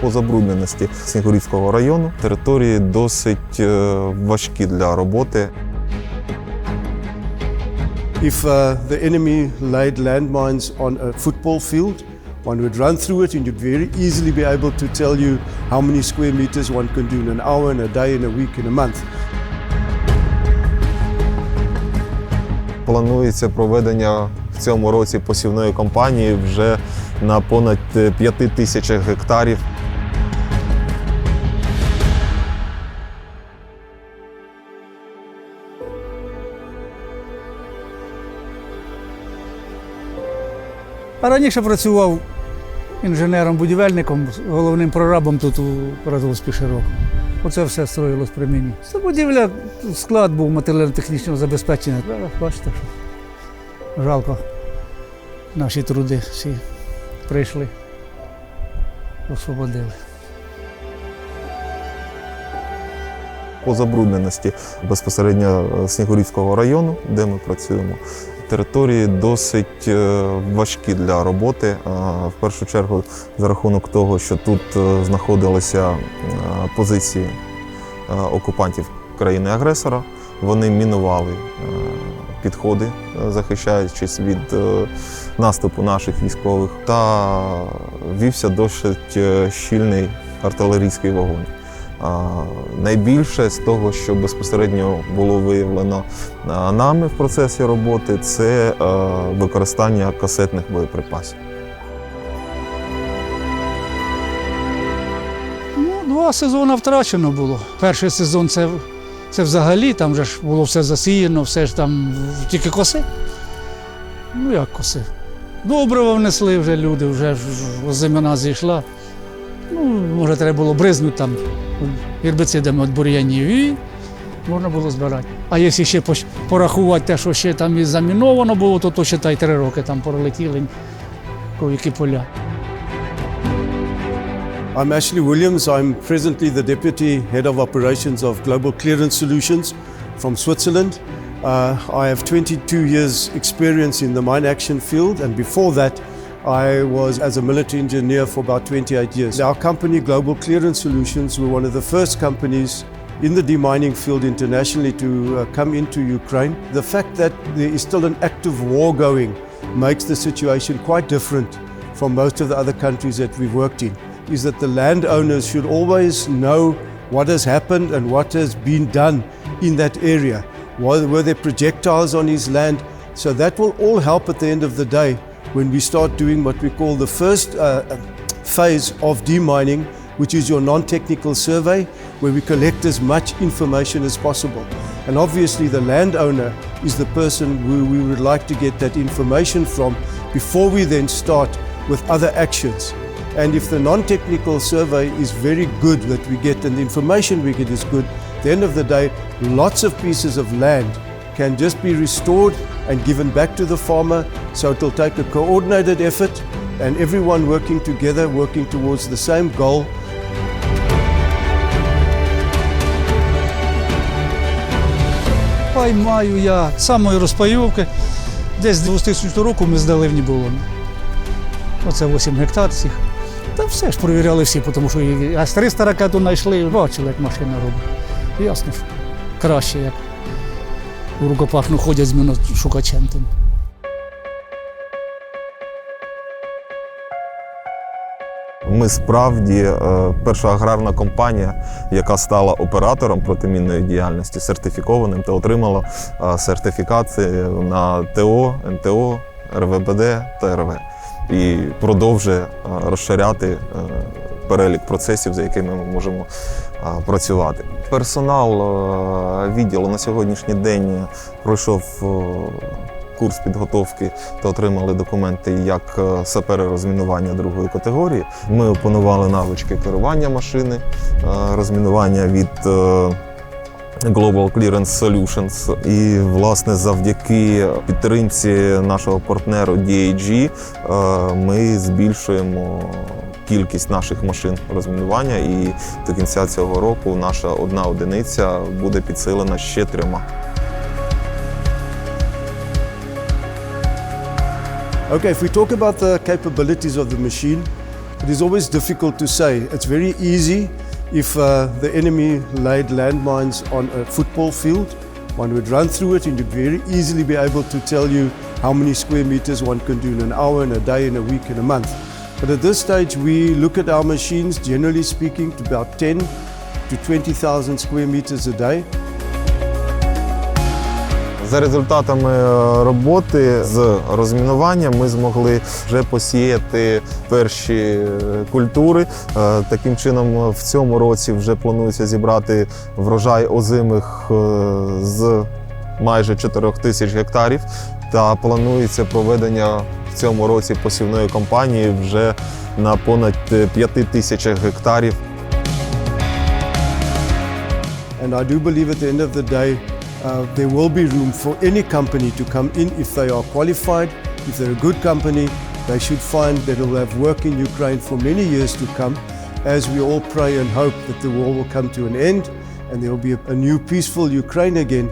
По забрудненості Снігурівського району території досить е, важкі для роботи. If uh, the enemy laid landmines on a football field, one would run through it and you'd very easily be able to tell you how many square meters one can do in an hour, in a day, in a week, in a month. Планується проведення в цьому році посівної кампанії вже на понад 5 тисячах гектарів. А раніше працював інженером-будівельником, головним прорабом тут у радгоспі Широко. Оце все строїлось при мені. Це будівля, склад був матеріально-технічного забезпечення. Бачите, що жалко. Наші труди всі прийшли, освободили. по забрудненості безпосередньо Снігурівського району, де ми працюємо. Території досить е, важкі для роботи. Е, В першу чергу, за рахунок того, що тут е, знаходилися позиції окупантів країни-агресора, вони мінували підходи, захищаючись від наступу наших військових, та вівся досить щільний артилерійський вогонь. Найбільше з того, що безпосередньо було виявлено нами в процесі роботи, це е, використання касетних боєприпасів. Ну, два сезони втрачено було. Перший сезон це, це взагалі, там же ж було все засіяно, все ж там тільки коси. Ну як коси? Добрива внесли вже люди, вже зимина зійшла. Ну, може, треба було бризнути там гербицидами від бур'янів і можна було збирати. А якщо ще порахувати те, що ще там і заміновано було, то, то ще та й три роки там пролетіли які поля. I'm Ashley Williams. I'm presently the Deputy Head of Operations of Global Clearance Solutions from Switzerland. Uh, I have 22 years' experience in the mine action field, and before that, I was as a military engineer for about 28 years. Our company, Global Clearance Solutions, were one of the first companies in the demining field internationally to uh, come into Ukraine. The fact that there is still an active war going makes the situation quite different from most of the other countries that we've worked in. Is that the landowners should always know what has happened and what has been done in that area. Were were there projectiles on his land? So that will all help at the end of the day when we start doing what we call the first uh, phase of demining, which is your non technical survey, where we collect as much information as possible. And obviously, the landowner is the person who we would like to get that information from before we then start with other actions. And if the non technical survey is very good that we get and the information we get is good, at the end of the day, lots of pieces of land can just be restored and given back to the farmer. So it will take a coordinated effort and everyone working together, working towards the same goal. Пай маю я з самої розпайовки. Десь з 2000 року ми здали в Нібулон. Оце 8 гектар всіх. Та все ж перевіряли всі, тому що і С-300 ракету знайшли, бачили, як машина робить. Ясно, що краще, як У рукопашну ходять з міношукачем тим. Ми справді е, перша аграрна компанія, яка стала оператором протимінної діяльності, сертифікованим та отримала е, сертифікації на ТО, НТО, РВБД та РВ. І продовжує е, розширяти перелік процесів, за якими ми можемо працювати. Персонал відділу на сьогоднішній день пройшов курс підготовки та отримали документи як сапери розмінування другої категорії. Ми опанували навички керування машини, розмінування від Global Clearance Solutions. І, власне, завдяки підтримці нашого партнеру DAG ми збільшуємо кількість наших машин розмінування, і до кінця цього року наша одна одиниця буде підсилена ще трьома. Okay, if we talk about the capabilities of the machine, It is always difficult to say. It's very easy if uh, the enemy laid landmines on a football field. One would run through it and you'd very easily be able to tell you how many square meters one can do in an hour, in a day, in a week, in a month. But at this stage, we look at our machines, generally speaking, to about 10 to 20,000 square meters a day. За результатами е, роботи з розмінування ми змогли вже посіяти перші е, культури. Е, Таким чином, в цьому році вже планується зібрати врожай озимих з майже 4 тисяч гектарів. Та планується проведення цьому році посівної кампанії вже на понад 5 тисячах гектарів. And I do believe at the end of the day, uh, there will be room for any company to come in if they are qualified, if they're a good company. They should find that it will have work in Ukraine for many years to come, as we all pray and hope that the war will come to an end and there will be a new peaceful Ukraine again